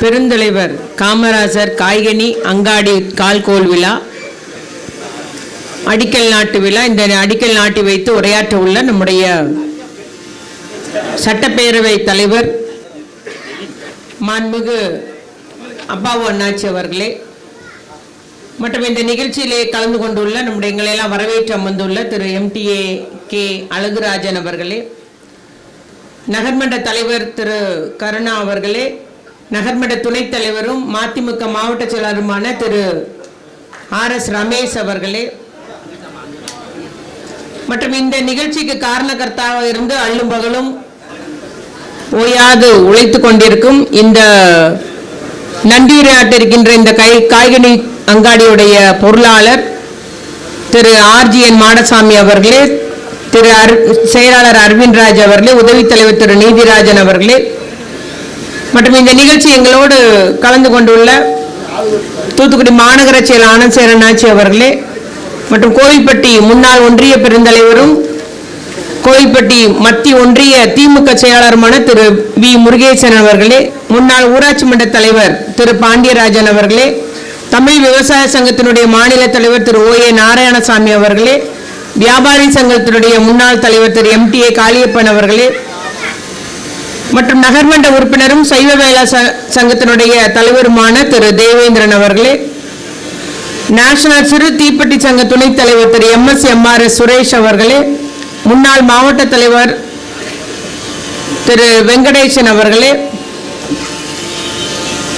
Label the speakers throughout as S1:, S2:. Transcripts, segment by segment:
S1: பெருந்தலைவர் காமராசர் காய்கனி அங்காடி கால்கோல் விழா அடிக்கல் நாட்டு விழா இந்த அடிக்கல் நாட்டி வைத்து உரையாற்ற உள்ள நம்முடைய சட்டப்பேரவை தலைவர் மாண்புகு அப்பாவு அண்ணாச்சி அவர்களே மற்றும் இந்த நிகழ்ச்சியிலே கலந்து கொண்டுள்ள நம்முடைய எங்களையெல்லாம் வரவேற்று அமர்ந்துள்ள திரு எம்டிஏ கே அழகுராஜன் அவர்களே நகர்மன்ற தலைவர் திரு கருணா அவர்களே நகர்மன்ற துணைத் தலைவரும் மதிமுக மாவட்ட செயலாளருமான திரு ஆர் எஸ் ரமேஷ் அவர்களே. மற்றும் இந்த நிகழ்ச்சிக்கு காரணகர்த்தாக இருந்து அள்ளும் பகலும் ஓயாது உழைத்து கொண்டிருக்கும் இந்த நன்றியுரையாற்றிருக்கின்ற இந்த கை காய்கனி அங்காடியுடைய பொருளாளர் திரு ஆர்ஜிஎன் மாடசாமி அவர்களே திரு அர் செயலாளர் அரவிந்த்ராஜ் அவர்களே உதவித் தலைவர் திரு நீதிராஜன் அவர்களே மற்றும் இந்த நிகழ்ச்சி எங்களோடு கலந்து கொண்டுள்ள தூத்துக்குடி மாநகர செயல் ஆனந்த் சேரனாச்சி அவர்களே மற்றும் கோவில்பட்டி முன்னாள் ஒன்றிய பெருந்தலைவரும் கோவில்பட்டி மத்திய ஒன்றிய திமுக செயலாளருமான திரு வி முருகேசன் அவர்களே முன்னாள் ஊராட்சி மன்ற தலைவர் திரு பாண்டியராஜன் அவர்களே தமிழ் விவசாய சங்கத்தினுடைய மாநில தலைவர் திரு ஓ ஏ நாராயணசாமி அவர்களே வியாபாரி சங்கத்தினுடைய முன்னாள் தலைவர் Thiru M D A Kaliappan அவர்களே மற்றும் நகர்மன்ற உறுப்பினரும் சைவ வேளா ச- சங்கத்தினுடைய தலைவருமான திரு தேவேந்திரன் அவர்களே. நேஷனல் சிறு தீப்பெட்டி சங்க துணைத் தலைவர் திரு M S M R S Suresh அவர்களே. முன்னாள் மாவட்ட தலைவர் திரு வெங்கடேசன் அவர்களே.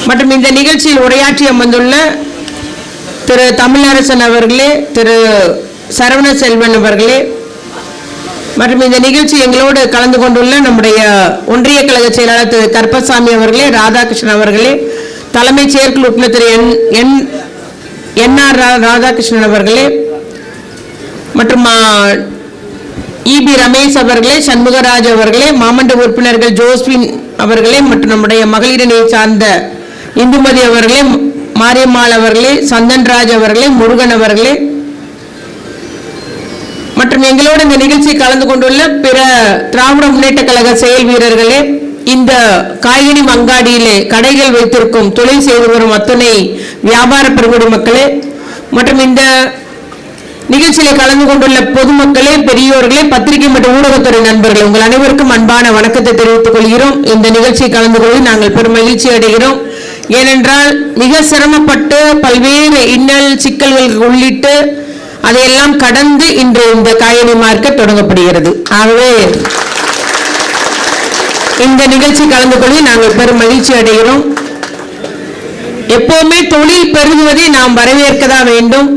S1: மற்றும் இந்த நிகழ்ச்சியில் உரையாற்றி அமர்ந்துள்ள திரு தமிழரசன் அவர்களே திரு சரவண செல்வன் அவர்களே. மற்றும் இந்த நிகழ்ச்சி எங்களோடு கலந்து கொண்டுள்ள நம்முடைய ஒன்றிய கழக செயலாளர் திரு கருப்பசாமி அவர்களே ராதாகிருஷ்ணன் அவர்களே தலைமைச் செயற்குழு உறுப்பினர் திரு என் என் என்ஆர் ராதாகிருஷ்ணன் அவர்களே மற்றும் இபி ரமேஷ் அவர்களே சண்முகராஜ் அவர்களே மாமண்ட உறுப்பினர்கள் ஜோஸ்வின் அவர்களே மற்றும் நம்முடைய மகளிரணி சார்ந்த இந்துமதி அவர்களே மாரியம்மாள் அவர்களே சந்தன்ராஜ் அவர்களே முருகன் அவர்களே மற்றும் எங்களோடு இந்த நிகழ்ச்சி கலந்து கொண்டுள்ள பிற திராவிட முன்னேற்ற கழக செயல் வீரர்களே இந்த காய்கனி மங்காடியிலே கடைகள் வைத்திருக்கும் தொழில் செய்து வரும் அத்துணை வியாபார பெருங்குடி மக்களே மற்றும் இந்த நிகழ்ச்சியில கலந்து கொண்டுள்ள பொதுமக்களே பெரியோர்களே பத்திரிகை மற்றும் ஊடகத்துறை நண்பர்களே உங்கள் அனைவருக்கும் அன்பான வணக்கத்தை தெரிவித்துக் கொள்கிறோம். இந்த நிகழ்ச்சியை கலந்து கொள்வது நாங்கள் பெரும் மகிழ்ச்சி அடைகிறோம். ஏனென்றால் மிக சிரமப்பட்டு பல்வேறு இன்னல் சிக்கல்கள் உள்ளிட்டு அதையெல்லாம் கடந்து இன்று இந்த காய்கறி மார்க்கெட் தொடங்கப்படுகிறது. ஆகவே இந்த நிகழ்ச்சி கலந்து கொள்ளி நாங்கள் பெரும் மகிழ்ச்சி அடைகிறோம். எப்போவுமே தொழில் பெருகுவதை நாம் வரவேற்கதா வேண்டும்.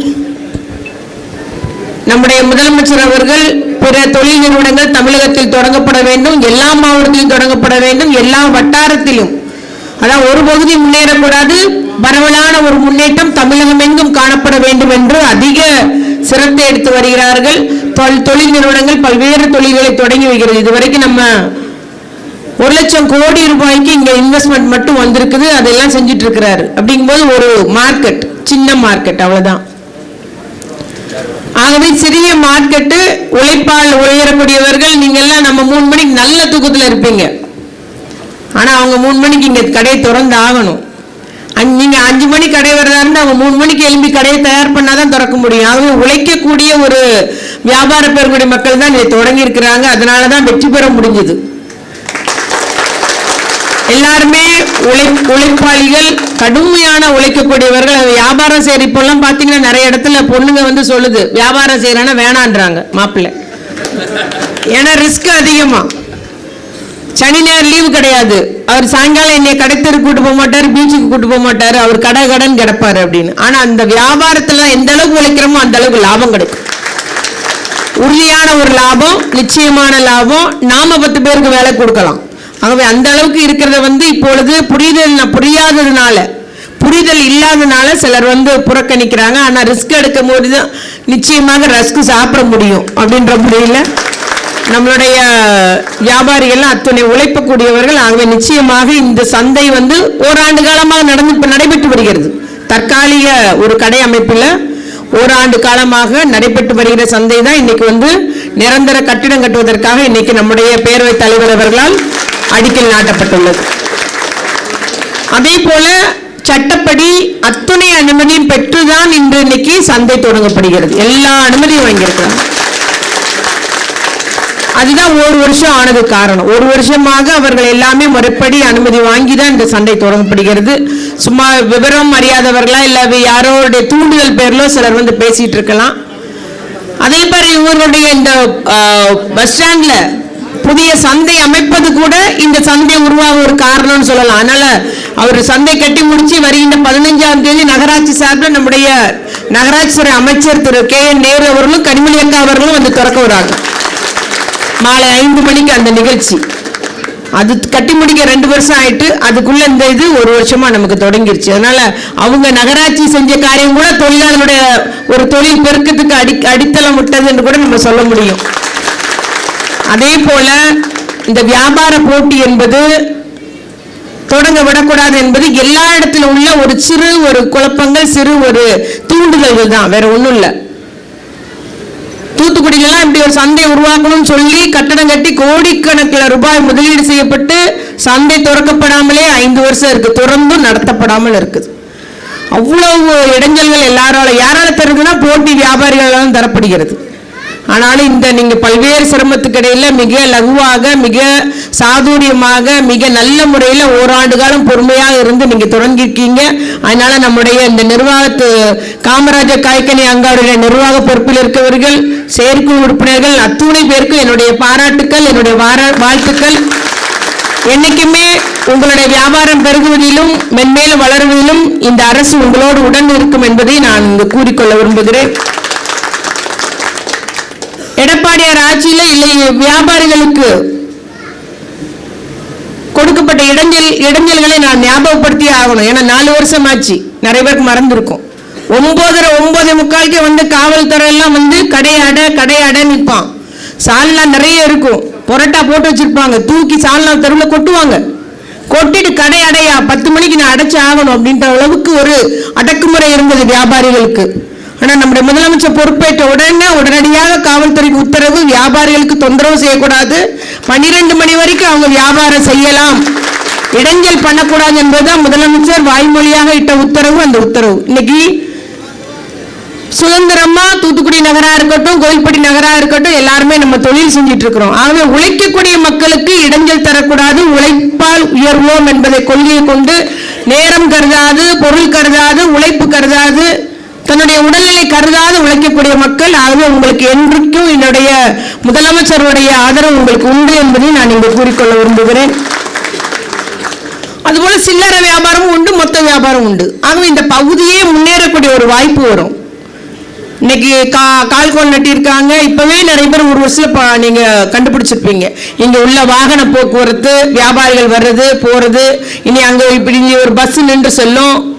S1: நம்முடைய முதலமைச்சர் அவர்கள் பிற தொழில் நிறுவனங்கள் தமிழகத்தில் தொடங்கப்பட வேண்டும் எல்லா மாவட்டத்திலும் தொடங்கப்பட வேண்டும் எல்லா வட்டாரத்திலும். அதான் ஒரு பகுதி முன்னேறக்கூடாது பரவலான ஒரு முன்னேற்றம் தமிழகம் எங்கும் காணப்பட வேண்டும் என்று அதிக சிரத்தை எடுத்து வருகிறார்கள். பல் தொழில் நிறுவனங்கள் பல்வேறு தொழில்களை தொடங்கி வைக்கிறது. இதுவரைக்கும் நம்ம ஒரு லட்சம் கோடி ரூபாய்க்கு இங்க இன்வெஸ்ட்மெண்ட் மட்டும் வந்திருக்குது. அதெல்லாம் செஞ்சுட்டு இருக்கிறாரு. அப்படிங்கும்போது ஒரு மார்க்கெட் சின்ன மார்க்கெட் அவ்வளவுதான். ஆகவே சிறிய மார்க்கெட்டு உழைப்பால் உயரக்கூடியவர்கள் நீங்க எல்லாம் நம்ம மூணு மணிக்கு நல்ல தூக்கத்துல இருப்பீங்க. ஆனா அவங்க மூணு மணிக்கு இங்க கடையை திறந்து ஆகணும். நீங்க அஞ்சு மணி கடை வரதா இருந்தா அவங்க மூணு மணிக்கு எழும்பி கடையை தயார் பண்ணாதான் திறக்க முடியும். ஆகவே உழைக்கக்கூடிய ஒரு வியாபார பெருங்குடி மக்கள் தான் இதை தொடங்கி இருக்கிறாங்க. அதனாலதான் வெற்றி பெற முடிஞ்சது. எல்லாருமே உழை உழைப்பாளிகள் கடுமையான உழைக்கக்கூடியவர்கள். வியாபாரம் செய்யற இப்போல்லாம் பாத்தீங்கன்னா நிறைய இடத்துல பொண்ணுங்க வந்து சொல்லுது வியாபாரம் செய்கிறேன்னா வேணான்றாங்க மாப்பிள்ளை. ஏன்னா ரிஸ்க் அதிகமா. சனி நேரம் லீவு கிடையாது. அவர் சாயங்காலம் என்னை கடைத்தெரு கூட்டு போக மாட்டார் பீச்சுக்கு கூட்டு போக மாட்டார் அவர் கடை கடன் கிடப்பாரு அப்படின்னு. ஆனா அந்த வியாபாரத்துல எந்த அளவுக்கு உழைக்கிறோமோ அந்த அளவுக்கு லாபம் கிடைக்கும். உறுதியான ஒரு லாபம் நிச்சயமான லாபம் நாம பத்து பேருக்கு வேலை கொடுக்கலாம். ஆகவே அந்த அளவுக்கு இருக்கிறத வந்து இப்பொழுது புரிதல் புரியாததுனால புரிதல் இல்லாதனால சிலர் வந்து புறக்கணிக்கிறாங்க. ஆனா ரிஸ்க் எடுக்கும் போது தான் நிச்சயமாக ரஸ்க் சாப்பிட முடியும் அப்படின்ற முறையில் நம்மளுடைய வியாபாரிகள் அத்தனை உழைப்பக்கூடியவர்கள். ஆகவே நிச்சயமாக இந்த சந்தை வந்து ஓராண்டு காலமாக நடந்து நடைபெற்று வருகிறது. தற்காலிக ஒரு கடை அமைப்பில் ஓராண்டு காலமாக நடைபெற்று வருகிற சந்தை தான் இன்னைக்கு வந்து நிரந்தர கட்டிடம் கட்டுவதற்காக இன்னைக்கு நம்முடைய பேரவை தலைவர் அவர்களால் அடிக்கல் நாட்டப்பட்டுள்ளது. அதே போல சட்டப்படி அத்துணை அனுமதியும் பெற்றுதான் இன்று இன்னைக்கு சந்தை தொடங்கப்படுகிறது. எல்லா அனுமதியும் வாங்கியிருக்கிறாங்க அதுதான் ஒரு வருஷம் ஆனது காரணம். ஒரு வருஷமாக அவர்கள் எல்லாமே முறைப்படி அனுமதி வாங்கி தான் இந்த சண்டை தொடங்கப்படுகிறது சும்மா விவரம் அறியாதவர்களா இல்ல யாரோடைய தூண்டுதல் பேர்ல சிலர் வந்து பேசிட்டு இருக்கலாம். அதே மாதிரி இவர்களுடைய இந்த பஸ் ஸ்டாண்ட்ல புதிய சந்தை அமைப்பது கூட இந்த சந்தை உருவாக ஒரு காரணம்னு சொல்லலாம். அதனால அவர் சந்தை கட்டி முடிச்சு வருகின்ற பதினஞ்சாம் தேதி நகராட்சி சார்பில் நம்முடைய நகராட்சி துறை அமைச்சர் திரு கே. என் நேரு அவர்களும் கனிமொழி அக்கா அவர்களும் வந்து திறக்க வராங்க மாலை ஐந்து மணிக்கு அந்த நிகழ்ச்சி. அது கட்டி முடிக்க ரெண்டு வருஷம் ஆயிட்டு அதுக்குள்ள இந்த இது ஒரு வருஷமா நமக்கு தொடங்கிருச்சு. அதனால அவங்க நகராட்சி செஞ்ச காரியம் கூட தொழிலாளருடைய ஒரு தொழில் பெருக்கத்துக்கு அடி அடித்தளம் விட்டதுன்னு கூட நம்ம சொல்ல முடியும். அதே போல இந்த வியாபார போட்டி என்பது தொடங்க விடக்கூடாது என்பது எல்லா இடத்துல உள்ள ஒரு சிறு ஒரு குழப்பங்கள் சிறு ஒரு தூண்டுதல்கள் தான். வேற ஒன்றும் இல்லை. தூத்துக்குடியில இப்படி ஒரு சந்தை உருவாக்கணும்னு சொல்லி கட்டடம் கட்டி கோடிக்கணக்கில் ரூபாய் முதலீடு செய்யப்பட்டு சந்தை திறக்கப்படாமலே ஐந்து வருஷம் இருக்கு. தொடர்ந்தும் நடத்தப்படாமல் இருக்குது அவ்வளவு இடைஞ்சல்கள் எல்லாரால யாரால தருதுன்னா போட்டி வியாபாரிகளால் தரப்படுகிறது. ஆனாலும் இந்த நீங்கள் பல்வேறு சிரமத்துக்கு இடையில மிக லகுவாக மிக சாதுரியமாக மிக நல்ல முறையில் ஓராண்டு காலம் பொறுமையாக இருந்து நீங்கள் தொடங்கியிருக்கீங்க. அதனால நம்முடைய இந்த நிர்வாகத்து காமராஜர் காய்கனி அங்காருடைய நிர்வாக பொறுப்பில் இருக்கவர்கள் செயற்குழு உறுப்பினர்கள் அத்துணை பேருக்கும் என்னுடைய பாராட்டுக்கள் என்னுடைய வாரா- வாழ்த்துக்கள். என்னைக்குமே உங்களுடைய வியாபாரம் பெருகுவதிலும் மென்மேலும் வளருவதிலும் இந்த அரசு உங்களோடு உடன் இருக்கும் என்பதை நான் இங்கு கூறிக்கொள்ள விரும்புகிறேன். எடப்பாடியார் ஆட்சியில இல்லை வியாபாரிகளுக்கு கொடுக்கப்பட்ட இடைஞ்சல் இடைஞ்சல்களை நான் ஞாபகப்படுத்தியே ஆகணும். ஏன்னா நாலு வருஷம் ஆச்சு நிறைய பேருக்கு மறந்துருக்கும். ஒன்பதரை ஒன்பது முக்காலுக்கு வந்து காவல்துறை எல்லாம் வந்து கடையாட கடையாட நிற்பான். சால்னா நிறைய இருக்கும். பொரோட்டா போட்டு வச்சிருப்பாங்க. தூக்கி சால்னா தெருவில் கொட்டுவாங்க. கொட்டிட்டு கடை அடையா பத்து மணிக்கு நான் அடைச்சு ஆகணும் அப்படின்ற அளவுக்கு ஒரு அடக்குமுறை இருந்தது வியாபாரிகளுக்கு. ஆனால் நம்முடைய முதலமைச்சர் பொறுப்பேற்ற உடனே உடனடியாக காவல்துறைக்கு உத்தரவு வியாபாரிகளுக்கு தொந்தரவு செய்யக்கூடாது. பன்னிரெண்டு மணி வரைக்கும் அவங்க வியாபாரம் செய்யலாம். இடைஞ்சல் பண்ணக்கூடாது என்பதுதான் முதலமைச்சர் வாய்மொழியாக இட்ட உத்தரவு அந்த உத்தரவு. இன்னைக்கு சுதந்திரமா தூத்துக்குடி நகரா இருக்கட்டும் கோயில்பட்டி நகரா இருக்கட்டும் எல்லாருமே நம்ம தொழில் செஞ்சிட்டு இருக்கிறோம். ஆகவே உழைக்கக்கூடிய மக்களுக்கு இடைஞ்சல் தரக்கூடாது உழைப்பால் உயர்வோம் என்பதை கொள்கையை கொண்டு நேரம் கருதாது பொருள் கருதாது உழைப்பு கருதாது. தன்னுடைய உடல்நிலை கருதாது உழைக்கக்கூடிய மக்கள் ஆகவே உங்களுக்கு என்றைக்கும் என்னுடைய முதலமைச்சருடைய ஆதரவு உங்களுக்கு உண்டு என்பதை நான் இங்கு கூறிக்கொள்ள விரும்புகிறேன். அதுபோல சில்லறை வியாபாரமும் உண்டு மொத்த வியாபாரம் உண்டு. ஆகவே இந்த பகுதியே முன்னேறக்கூடிய ஒரு வாய்ப்பு வரும். இன்னைக்கு கா கால்கோல் நட்டியிருக்காங்க. இப்பவே நிறைய பேர் ஒரு வருஷத்துல ப- நீங்க கண்டுபிடிச்சிருப்பீங்க. இங்க உள்ள வாகன போக்குவரத்து வியாபாரிகள் வர்றது போறது இனி அங்க இப்படி ஒரு பஸ் நின்று செல்லும்.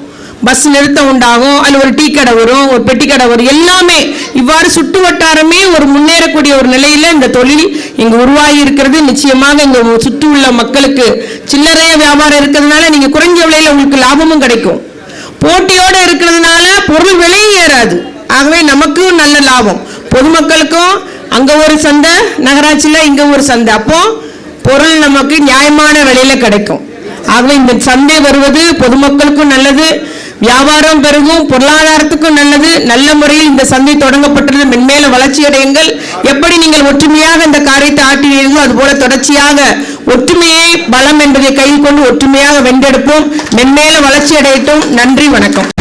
S1: பஸ் நிறுத்தம் உண்டாகும் அதில் ஒரு டீ கடை வரும் ஒரு பெட்டி கடை வரும் எல்லாமே இவ்வாறு சுட்டு வட்டாரமே ஒரு முன்னேறக்கூடிய ஒரு நிலையில இந்த தொழில் இங்கு உருவாகி இருக்கிறது. நிச்சயமாக இங்க சுற்றி உள்ள மக்களுக்கு சில்லறைய வியாபாரம் இருக்கிறதுனால நீங்க குறைஞ்ச விலையில உங்களுக்கு லாபமும் கிடைக்கும். போட்டியோட இருக்கிறதுனால பொருள் விலையும் ஏறாது. ஆகவே நமக்கும் நல்ல லாபம். பொதுமக்களுக்கும் அங்க ஒரு சந்தை நகராட்சியில இங்க ஒரு சந்தை. அப்போ பொருள் நமக்கு நியாயமான விலையில கிடைக்கும். ஆகவே இந்த சந்தை வருவது பொதுமக்களுக்கும் நல்லது. வியாபாரம் பெருகும் பொருளாதாரத்துக்கும் நல்லது. நல்ல முறையில் இந்த சந்தை தொடங்கப்பட்டது. மென்மேல வளர்ச்சி அடையுங்கள். எப்படி நீங்கள் ஒற்றுமையாக இந்த காரியத்தை ஆட்டினீர்களோ அதுபோல தொடர்ச்சியாக ஒற்றுமையை பலம் என்பதை கையில் கொண்டு ஒற்றுமையாக வென்றெடுப்போம். மென்மேல வளர்ச்சி அடையட்டும். நன்றி வணக்கம்.